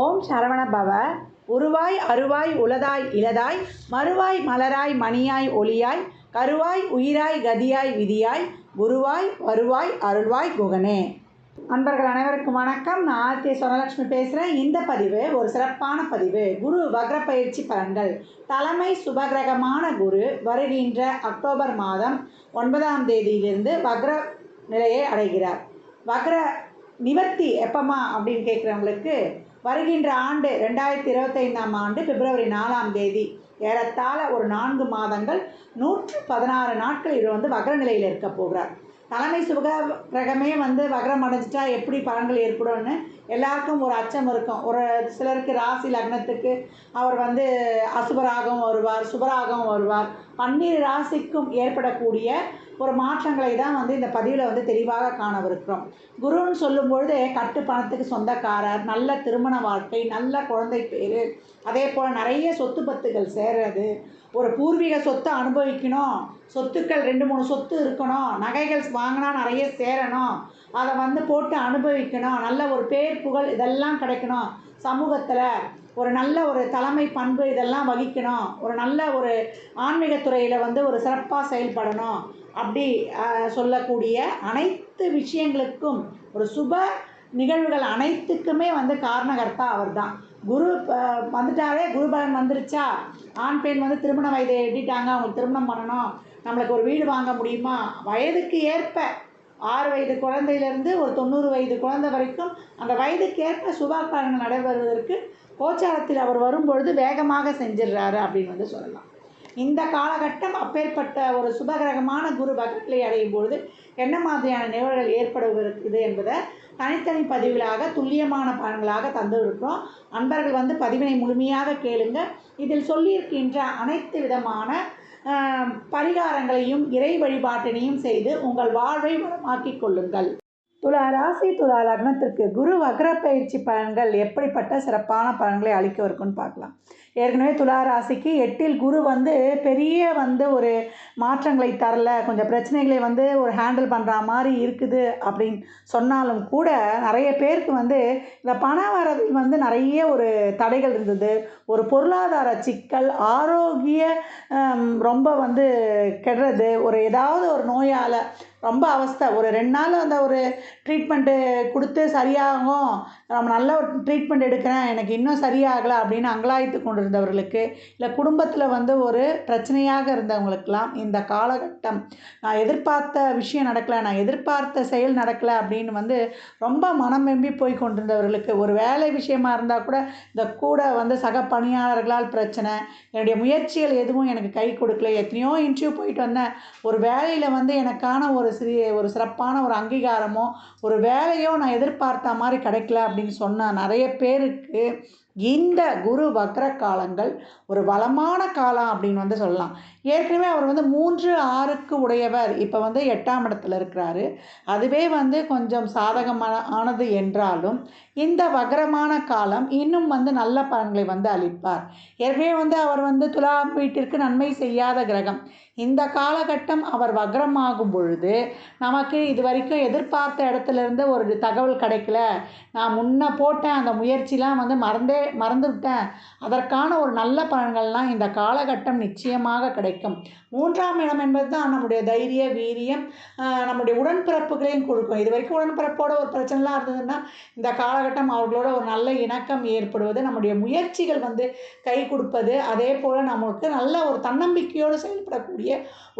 ஓம் சரவண பவ. உருவாய் அருவாய் உளதாய் இளதாய் மறுவாய் மலராய் மணியாய் ஒளியாய் கருவாய் உயிராய் கதியாய் விதியாய் குருவாய் வருவாய் அருள்வாய் குகனே. அன்பர்கள் அனைவருக்கும் வணக்கம். நான் ஆர்கே சொனலட்சுமி பேசுகிறேன் இந்த பதிவு ஒரு சிறப்பான பதிவு. குரு வக்ர பயிற்சி பலன்கள். தலைமை சுபகிரகமான குரு வருகின்ற அக்டோபர் மாதம் ஒன்பதாம் தேதியிலிருந்து வக்ர நிலையை அடைகிறார். வக்ர நிவர்த்தி எப்பமா அப்படின்னு கேட்குறவங்களுக்கு வருகின்ற ஆண்டு ரெண்டாயிரத்தி இருபத்தைந்தாம் ஆண்டு பிப்ரவரி நாலாம் தேதி ஏறத்தாழ ஒரு நான்கு மாதங்கள் நூற்று பதினாறு நாட்கள் இவர் வந்து வக்ர நிலையில் இருக்க போகிறார். தலைமை சுக கிரகமே வந்து வக்ரம் அடைஞ்சிட்டா எப்படி பலன்கள் ஏற்படும்னு எல்லாருக்கும் ஒரு அச்சம் இருக்கும். ஒரு சிலருக்கு ராசி லக்னத்துக்கு அவர் வந்து அசுபராகவும் வருவார் சுபராகவும் வருவார். பன்னீர் ராசிக்கும் ஏற்படக்கூடிய ஒரு மாற்றங்களை தான் வந்து இந்த பதிவில் வந்து தெளிவாக காணவிருக்கிறோம். குருன்னு சொல்லும்பொழுது கட்டு பணத்துக்கு சொந்தக்காரர் நல்ல திருமண வாழ்க்கை நல்ல குழந்தை பேர் அதே போல் நிறைய சொத்து பத்துகள் சேர்றது ஒரு பூர்வீக சொத்தை அனுபவிக்கணும் சொத்துக்கள் ரெண்டு மூணு சொத்து இருக்கணும் நகைகள் வாங்கினா நிறைய சேரணும் அதை வந்து போட்டு அனுபவிக்கணும் நல்ல ஒரு பேர் புகழ் இதெல்லாம் கிடைக்கணும். சமூகத்தில் ஒரு நல்ல ஒரு தலைமை பண்பு இதெல்லாம் வகிக்கணும். ஒரு நல்ல ஒரு ஆன்மீகத்துறையில் வந்து ஒரு சிறப்பாக செயல்படணும் அப்படி சொல்லக்கூடிய அனைத்து விஷயங்களுக்கும் ஒரு சுப நிகழ்வுகள் அனைத்துக்குமே வந்து காரணகர்த்தா அவர் தான் குரு வந்துட்டாவே குருபலன் வந்துருச்சா? ஆண் பெண் வந்து திருமண வயதை எட்டிட்டாங்க. அவங்களுக்கு திருமணம் பண்ணணும். நம்மளுக்கு ஒரு வீடு வாங்க முடியுமா? வயதுக்கு ஏற்ப ஆறு வயது குழந்தையிலேருந்து ஒரு தொண்ணூறு வயது குழந்தை வரைக்கும் அந்த வயதுக்கேற்ப சுபாக்காரங்கள் நடைபெறுவதற்கு கோச்சாரத்தில் அவர் வரும்பொழுது வேகமாக செஞ்சிடுறாரு அப்படின்னு வந்து சொல்லலாம். இந்த காலகட்டம் அப்பேற்பட்ட ஒரு சுபகிரகமான குரு பகத்திலே அடையும் பொழுது என்ன மாதிரியான நிகழ்வுகள் ஏற்படுவது என்பதை தனித்தனி பதிவுகளாக துல்லியமான பலன்களாக தந்துருக்கிறோம் அன்பர்கள் வந்து பதிவினை முழுமையாக கேளுங்க. இதில் சொல்லியிருக்கின்ற அனைத்து விதமான பரிகாரங்களையும் இறை வழிபாட்டினையும் செய்து உங்கள் வாழ்வை வளமாக்கிக் கொள்ளுங்கள். துலா ராசி துலா லக்னத்திற்கு குரு வக்ர பயிற்சி பலன்கள் எப்படிப்பட்ட சிறப்பான பலன்களை அளிக்க இருக்குன்னு பார்க்கலாம். ஏற்கனவே துலா ராசிக்கு எட்டில் குரு வந்து பெரிய வந்து ஒரு மாற்றங்களை தரல கொஞ்சம் பிரச்சனைகளை வந்து ஒரு ஹேண்டில் பண்ணுற மாதிரி இருக்குது அப்படின்னு சொன்னாலும் கூட நிறைய பேருக்கு வந்து இந்த பண வரவில் வந்து நிறைய ஒரு தடைகள் இருந்தது. ஒரு பொருளாதார சிக்கல் ஆரோக்கிய ரொம்ப வந்து கெடுறது ஒரு ஏதாவது ஒரு நோயால் ரொம்ப அவஸ்தை. ஒரு ரெண்டு நாள் அந்த ஒரு ட்ரீட்மெண்ட்டு கொடுத்து சரியாகும். நம்ம நல்ல ஒரு ட்ரீட்மெண்ட் எடுக்கிறேன். எனக்கு இன்னும் சரியாகலை அப்படின்னு அங்கலாய்த்து கொண்டிருந்தவர்களுக்கு இல்லை குடும்பத்தில் வந்து ஒரு பிரச்சனையாக இருந்தவங்களுக்கெல்லாம் இந்த காலகட்டம் நான் எதிர்பார்த்த விஷயம் நடக்கலை நான் எதிர்பார்த்த செயல் நடக்கலை அப்படின்னு வந்து ரொம்ப மனம் வெம்பி போய் கொண்டிருந்தவர்களுக்கு ஒரு வேலை விஷயமா இருந்தால் கூட இந்த கூட வந்து சக பணியாளர்களால் பிரச்சனை என்னுடைய முயற்சிகள் எதுவும் எனக்கு கை கொடுக்கல. எத்தனையோ இன்டர்வியூ போயிட்டு வந்தேன். ஒரு வேலையில் வந்து எனக்கான ஒரு சிறிய ஒரு சிறப்பான ஒரு அங்கீகாரமோ ஒரு வேலையோ நான் எதிர்பார்த்த மாதிரி கிடைக்கல அப்படின்னு சொன்ன நிறைய பேருக்கு இந்த குரு வக்ர காலங்கள் ஒரு வளமான காலம் அப்படின்னு வந்து சொல்லலாம். ஏற்கனவே அவர் வந்து மூன்று ஆறுக்கு உடையவர். இப்போ வந்து எட்டாம் இடத்துல இருக்கிறாரு. அதுவே வந்து கொஞ்சம் சாதகமான ஆனது என்றாலும் இந்த வக்ரமான காலம் இன்னும் வந்து நல்ல பலன்களை வந்து அளிப்பார். ஏற்கனவே வந்து அவர் வந்து துலா வீட்டிற்கு நன்மை செய்யாத கிரகம். இந்த காலகட்டம் அவர் வக்ரமாகும் பொழுது நமக்கு இது வரைக்கும் எதிர்பார்த்த இடத்துல இருந்து ஒரு தகவல் கிடைக்கல. நான் முன்ன போட்ட அந்த முயற்சிலாம் வந்து மறந்தே மறந்து விட்டேன் அதற்கான ஒரு நல்ல பலன்கள்லாம் இந்த காலகட்டம் நிச்சயமாக கிடைக்கும். மூன்றாம் இடம் என்பது தான் நம்முடைய தைரிய வீரியம் நம்முடைய உடன்பிறப்புகளையும் கொடுக்கும். இது வரைக்கும் உடன்பிறப்போட ஒரு பிரச்சனைலாம் இருந்ததுன்னா இந்த காலகட்டம் அவர்களோட ஒரு நல்ல இணக்கம் ஏற்படுவது நம்முடைய முயற்சிகள் வந்து கை கொடுப்பது அதே போல் நமக்கு நல்ல ஒரு தன்னம்பிக்கையோடு செயல்படக்கூடிய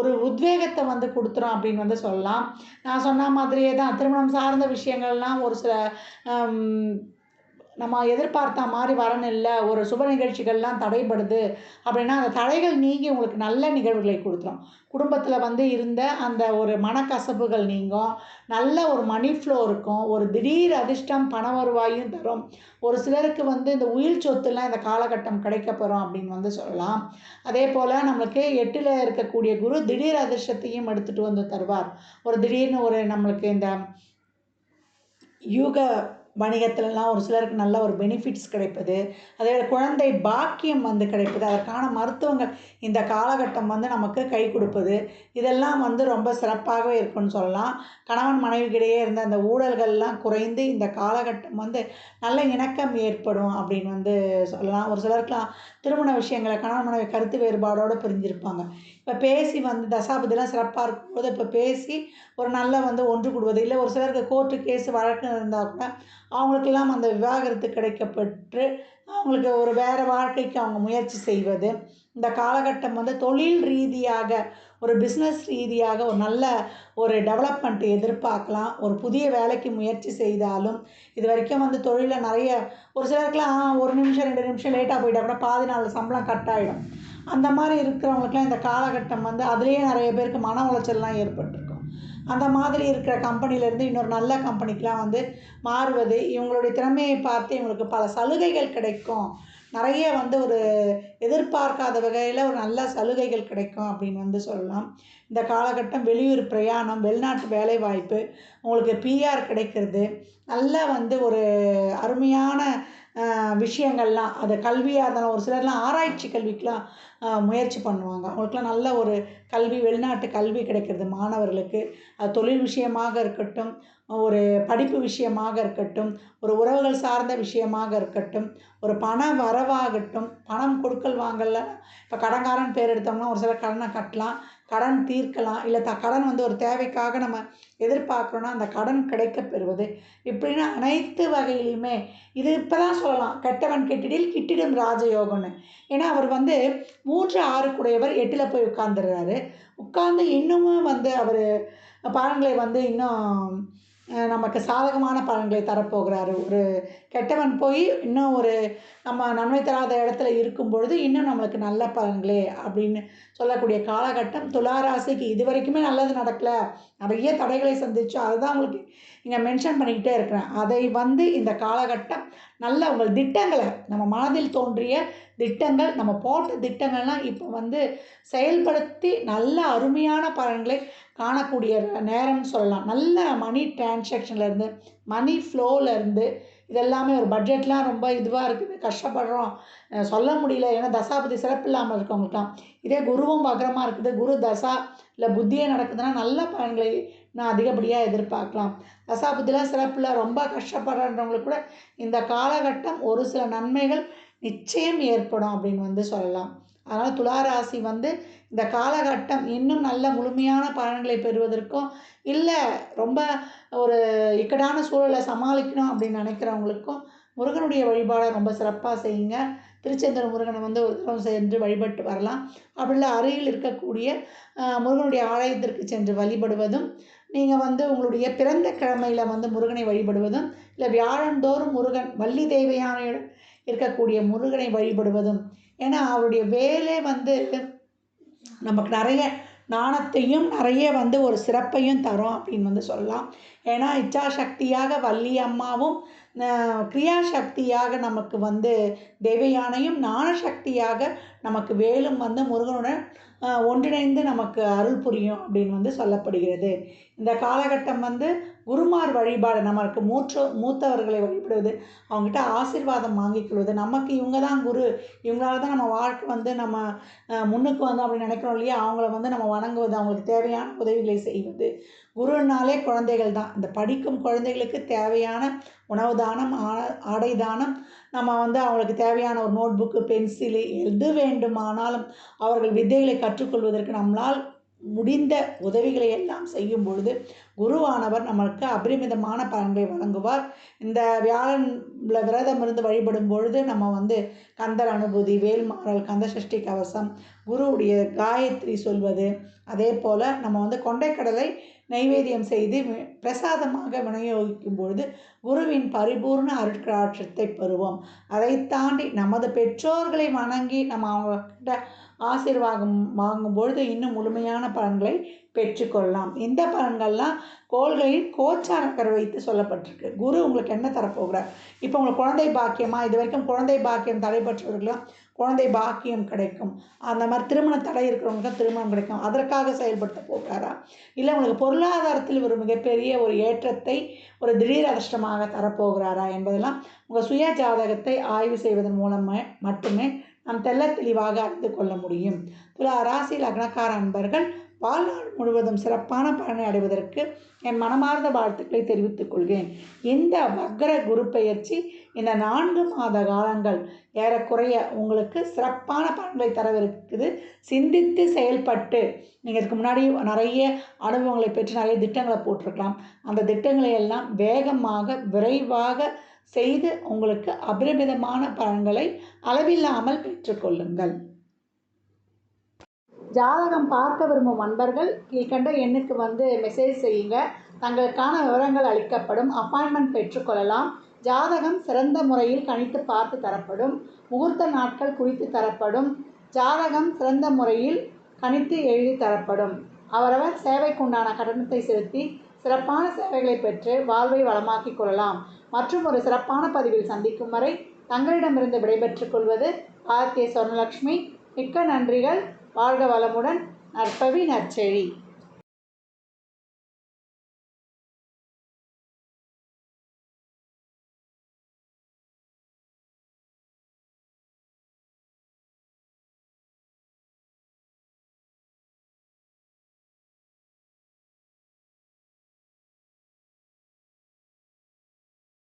ஒரு உத்வேகத்தை வந்து கொடுத்துரும் அப்படின்னு வந்து சொல்லலாம். நான் சொன்ன மாதிரியே தான் திருமணம் சார்ந்த விஷயங்கள்லாம் ஒரு சில நம்ம எதிர்பார்த்த மாதிரி வரணும் இல்லை ஒரு சுப நிகழ்ச்சிகள்லாம் தடைபடுது அப்படின்னா அந்த தடைகள் நீங்கி உங்களுக்கு நல்ல நிகழ்வுகளை கொடுத்துரும். குடும்பத்தில் வந்து இருந்த அந்த ஒரு மனக்கசப்புகள் நீங்கும். நல்ல ஒரு மணி ஃப்ளோ இருக்கும். ஒரு திடீர் அதிர்ஷ்டம் பண வருவாயும் தரும். ஒரு சிலருக்கு வந்து இந்த உயிர் சொத்துலாம் இந்த காலகட்டம் கிடைக்க போகிறோம் அப்படின்னு வந்து சொல்லலாம். அதே போல் நம்மளுக்கு எட்டில் இருக்கக்கூடிய குரு திடீர் அதிர்ஷ்டத்தையும் எடுத்துகிட்டு வந்து தருவார். ஒரு திடீர்னு ஒரு நம்மளுக்கு இந்த யூக வணிகத்துலலாம் ஒரு சிலருக்கு நல்ல ஒரு பெனிஃபிட்ஸ் கிடைப்பது. அதே குழந்தை பாக்கியம் வந்து கிடைப்பது. அதற்கான மருத்துவங்கள் இந்த காலகட்டம் வந்து நமக்கு கை கொடுப்பது. இதெல்லாம் வந்து ரொம்ப சிறப்பாகவே இருக்கும்னு சொல்லலாம். கணவன் மனைவிக்கிடையே இருந்த அந்த ஊழல்கள்லாம் குறைந்து இந்த காலகட்டம் வந்து நல்ல இணக்கம் ஏற்படும் அப்படின்னு வந்து சொல்லலாம். ஒரு சிலருக்குலாம் திருமண விஷயங்களை கணவன் மனைவி கருத்து வேறுபாடோடு பிரிஞ்சிருப்பாங்க. இப்போ பேசி வந்து தசாபதிலாம் சிறப்பாக இருக்கும்போது இப்போ பேசி ஒரு நல்ல வந்து ஒன்று கூடுவது. இல்லை ஒரு சிலருக்கு கோர்ட்டு கேஸ் வழக்கு இருந்தால் கூட அவங்களுக்கெல்லாம் அந்த விவாகரத்து கிடைக்கப்பெற்று அவங்களுக்கு ஒரு வேறு வாழ்க்கைக்கு அவங்க முயற்சி செய்வது. இந்த காலகட்டம் வந்து தொழில் ரீதியாக ஒரு பிஸ்னஸ் ரீதியாக ஒரு நல்ல ஒரு டெவலப்மெண்ட் எதிர்பார்க்கலாம். ஒரு புதிய வேலைக்கு முயற்சி செய்தாலும் இது வரைக்கும் வந்து தொழிலில் நிறைய ஒரு சிலருக்குலாம் ஒரு நிமிஷம் ரெண்டு நிமிஷம் லேட்டாக போயிட்டா கூட பாதி நாள் சம்பளம் கட் ஆகிடும் அந்த மாதிரி இருக்கிறவங்களுக்குலாம் இந்த காலகட்டம் வந்து அதுலேயே நிறைய பேருக்கு மன உளைச்சல்லாம் ஏற்பட்டிருக்கும். அந்த மாதிரி இருக்கிற கம்பெனிலேருந்து இன்னொரு நல்ல கம்பெனிக்கெலாம் வந்து மாறுவது இவங்களுடைய திறமையை பார்த்து இவங்களுக்கு பல சலுகைகள் கிடைக்கும். நிறைய வந்து ஒரு எதிர்பார்க்காத வகையில் ஒரு நல்ல சலுகைகள் கிடைக்கும் அப்படின்னு வந்து சொல்லலாம். இந்த காலகட்டம் வெளியூர் பிரயாணம் வெளிநாட்டு வேலைவாய்ப்பு உங்களுக்கு பிஆர் கிடைக்கிறது. நல்ல வந்து ஒரு அருமையான விஷயங்கள்லாம். அது கல்வியாக இருந்தாலும் ஒரு சிலர்லாம் ஆராய்ச்சி கல்விக்கெலாம் முயற்சி பண்ணுவாங்க. அவங்களுக்குலாம் நல்ல ஒரு கல்வி வெளிநாட்டு கல்வி கிடைக்கிறது மாணவர்களுக்கு. அது தொழில் விஷயமாக இருக்கட்டும் ஒரு படிப்பு விஷயமாக இருக்கட்டும் ஒரு உறவுகள் சார்ந்த விஷயமாக இருக்கட்டும் ஒரு பண வரவாகட்டும் பணம் கொடுக்கல் வாங்கல இப்போ கடன்காரன் பேர் எடுத்தோம்னா ஒரு சிலர் கடனை கட்டலாம் கடன் தீர்க்கலாம் இல்லை த கடன் வந்து ஒரு தேவைக்காக நம்ம எதிர்பார்க்குறோன்னா அந்த கடன் கிடைக்க பெறுவது. இப்படின்னு அனைத்து வகையிலுமே இது இப்போ தான் சொல்லலாம். கெட்டவன் கெட்டிடில் கிட்டிடும் ராஜயோகம்னு. ஏன்னா அவர் வந்து மூன்று ஆறு கூடையவர் எட்டில் போய் உட்காந்துடுறாரு உட்காந்து இன்னமும் வந்து அவர் பாடங்களை வந்து இன்னும் நமக்கு சாதகமான பலன்களை தரப்போகிறாரு. ஒரு கெட்டவன் போய் இன்னும் ஒரு நம்ம நன்மை தராத இடத்துல இருக்கும் பொழுது இன்னும் நம்மளுக்கு நல்ல பலன்களே அப்படின்னு சொல்லக்கூடிய காலகட்டம். துளாராசிக்கு இது வரைக்குமே நல்லது நடக்கலை. நிறைய தடைகளை சந்தித்தோம் அதுதான் உங்களுக்கு இங்கே மென்ஷன் பண்ணிக்கிட்டே இருக்கிறேன். அதை வந்து இந்த காலகட்டம் நல்ல உங்கள் திட்டங்களை நம்ம மனதில் தோன்றிய திட்டங்கள் நம்ம போட்ட திட்டங்கள்லாம் இப்போ வந்து செயல்படுத்தி நல்ல அருமையான பலன்களை காணக்கூடிய நேரம்னு சொல்லலாம். நல்ல மணி டிரான்சாக்ஷன்லேருந்து மணி ஃப்ளோவிலேருந்து இதெல்லாமே ஒரு பட்ஜெட்லாம் ரொம்ப இதுவாக இருக்குது. கஷ்டப்படுறோம். சொல்ல முடியல. ஏன்னா தசாபதி சிறப்பு இல்லாமல் இருக்கவங்களுக்குலாம். இதே குருவும் வக்ரமாக இருக்குது. குரு தசா இல்லை புத்தியே நடக்குதுன்னா நல்ல பலன்களை நான் அதிகப்படியாக எதிர்பார்க்கலாம். தசாபுத்திலாம் சிறப்பில் ரொம்ப கஷ்டப்படுறன்றவங்களுக்கு கூட இந்த காலகட்டம் ஒரு சில நன்மைகள் நிச்சயம் ஏற்படும் அப்படின்னு வந்து சொல்லலாம். அதனால் துளாராசி வந்து இந்த காலகட்டம் இன்னும் நல்ல முழுமையான பலன்களை பெறுவதற்கும் இல்லை ரொம்ப ஒரு இக்கடான சூழலை சமாளிக்கணும் அப்படின்னு நினைக்கிறவங்களுக்கும் முருகனுடைய வழிபாடை ரொம்ப சிறப்பாக செய்யுங்க. திருச்செந்தூர் முருகனை வந்து ஒரு தரம் சென்று வழிபட்டு வரலாம். அப்படி இல்லை அருகில் இருக்கக்கூடிய முருகனுடைய ஆலயத்திற்கு சென்று வழிபடுவதும் நீங்கள் வந்து உங்களுடைய பிறந்த கிழமையில் வந்து முருகனை வழிபடுவதும் இல்லை வியாழந்தோறும் முருகன் வள்ளி தேவையான இருக்கக்கூடிய முருகனை வழிபடுவதும். ஏன்னா அவருடைய வேலை வந்து நமக்கு நிறைய நாணத்தையும் நிறைய வந்து ஒரு சிறப்பையும் தரும் அப்படின்னு வந்து சொல்லலாம். ஏன்னா இச்சா சக்தியாக வள்ளி அம்மாவும் கிரியாசக்தியாக நமக்கு வந்து தேவயானையும் ஞானசக்தியாக நமக்கு வேலும் வந்து முருகனுடன் ஒன்றிணைந்து நமக்கு அருள் புரியும் அப்படின்னு வந்து சொல்லப்படுகிறது. இந்த காலகட்டம் வந்து குருமார் வழிபாடு நமக்கு மூற்ற மூத்தவர்களை வழிபடுவது அவங்ககிட்ட ஆசீர்வாதம் வாங்கிக் கொள்வது. நமக்கு இவங்க தான் குரு. இவங்களால தான் நம்ம வாழ்க்கை வந்து நம்ம முன்னுக்கு வந்தோம் அப்படின்னு நினைக்கிறோம் இல்லையா? அவங்கள வந்து நம்ம வணங்குவது அவங்களுக்கு தேவையான உதவிகளை செய்வது. குருனாலே குழந்தைகள் தான் இந்த படிக்கும் குழந்தைகளுக்கு தேவையான உணவு தானம் ஆடை தானம் நம்ம வந்து அவங்களுக்கு தேவை தேவையான ஒரு நோட் புக்கு பென்சிலு எது வேண்டுமானாலும் அவர்கள் வித்தைகளை கற்றுக்கொள்வதற்கு நம்மளால் முடிந்த உதவிகளை எல்லாம் செய்யும் பொழுது குருவானவர் நம்மளுக்கு அபரிமிதமான பலன்களை வழங்குவார். இந்த வியாழனில் விரதம் இருந்து வழிபடும் பொழுது நம்ம வந்து கந்தர் அனுபூதி வேல்மாறல் கந்தசஷ்டி கவசம் குருவுடைய காயத்ரி சொல்வது அதே போல் நம்ம வந்து கொண்டைக்கடலை நைவேத்தியம் செய்து பிரசாதமாக விநியோகிக்கும் பொழுது குருவின் பரிபூர்ண அருட்கடாட்சத்தை பெறுவோம். அதை தாண்டி நமது பெற்றோர்களை வணங்கி நம்ம அவங்கக்கிட்ட ஆசீர்வாகம் வாங்கும் பொழுது இன்னும் முழுமையான பலன்களை பெற்றுக்கொள்ளலாம். இந்த பலன்கள்லாம் கோள்களின் கோச்சாரக்கர் வைத்து சொல்லப்பட்டிருக்கு. குரு உங்களுக்கு என்ன தரப்போகிறார்? இப்போ உங்களுக்கு குழந்தை பாக்கியமாக இது வரைக்கும் குழந்தை பாக்கியம் தடைபற்றவர்களாம் குழந்தை பாக்கியம் கிடைக்கும். அந்த மாதிரி திருமண தடை இருக்கிறவங்களுக்கு திருமணம் கிடைக்கும். அதற்காக செயல்படுத்த போகிறாரா? இல்லை உங்களுக்கு பொருளாதாரத்தில் ஒரு மிகப்பெரிய ஒரு ஏற்றத்தை ஒரு திடீர் அதிர்ஷ்டமாக தரப்போகிறாரா என்பதெல்லாம் உங்கள் சுய ஜாதகத்தை ஆய்வு செய்வதன் மூலமே மட்டுமே நாம் தெள்ள தெளிவாக அறிந்து கொள்ள முடியும். துலா ராசி லக்னக்கார அன்பர்கள் வாழ்நாள் முழுவதும் சிறப்பான பலனை அடைவதற்கு என் மனமார்ந்த வாழ்த்துக்களை தெரிவித்துக் கொள்கிறேன். இந்த வக்ர குரு பெயர்ச்சி இந்த நான்கு மாத காலங்கள் ஏறக்குறைய உங்களுக்கு சிறப்பான பலன்களை தரவிருக்குது. சிந்தித்து செயல்பட்டு நீங்கள் இதுக்கு முன்னாடி நிறைய அனுபவங்களை பெற்று நிறைய திட்டங்களை போட்டிருக்கலாம். அந்த திட்டங்களை எல்லாம் வேகமாக விரைவாக செய்து உங்களுக்கு அபரிமிதமான பலன்களை அளவில்லாமல் பெற்றுக்கொள்ளுங்கள் ஜாதகம் பார்க்க விரும்பும் அன்பர்கள் கீழ்கண்ட எண்ணுக்கு வந்து மெசேஜ் செய்யுங்க. தங்களுக்கான விவரங்கள் அளிக்கப்படும். அப்பாயின்மெண்ட் பெற்றுக்கொள்ளலாம் ஜாதகம் சிறந்த முறையில் கணித்து பார்த்து தரப்படும். முகூர்த்த நாட்கள் குறித்து தரப்படும். ஜாதகம் சிறந்த முறையில் கணித்து எழுதி தரப்படும். அவரவர் சேவைக்குண்டான கட்டணத்தை செலுத்தி சிறப்பான சேவைகளை பெற்று வாழ்வை வளமாக்கிக் கொள்ளலாம். மற்றும் ஒரு சிறப்பான பதிவில் சந்திக்கும் வரை தங்களிடமிருந்து விடைபெற்றுக் கொள்வது ஆர்கே சொர்ணலக்ஷ்மி. மிக்க நன்றிகள். வாழ்க வளமுடன் நற்பவி நற்செழி.